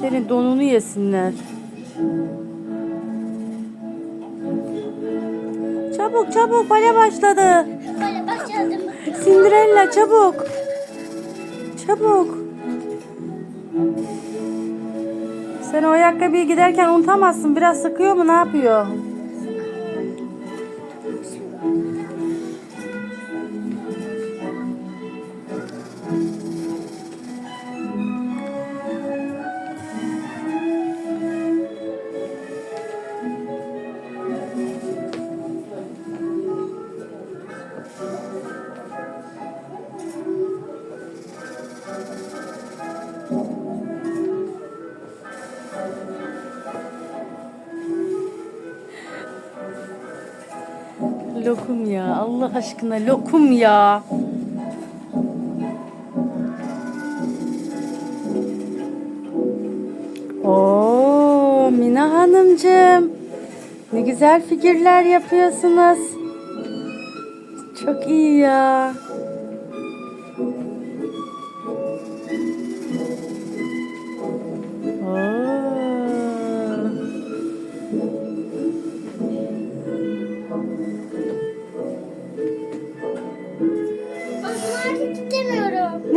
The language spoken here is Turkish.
Senin donunu yesinler. Çabuk çabuk bale başladı. Bale başladı. Cinderella çabuk. Çabuk. Sen o ayakkabıyı giderken unutamazsın. Biraz sıkıyor mu? Ne yapıyor? Lokum ya. Allah aşkına lokum ya. Oo Mina Hanımcığım. Ne güzel figürler yapıyorsunuz. Çok iyi ya.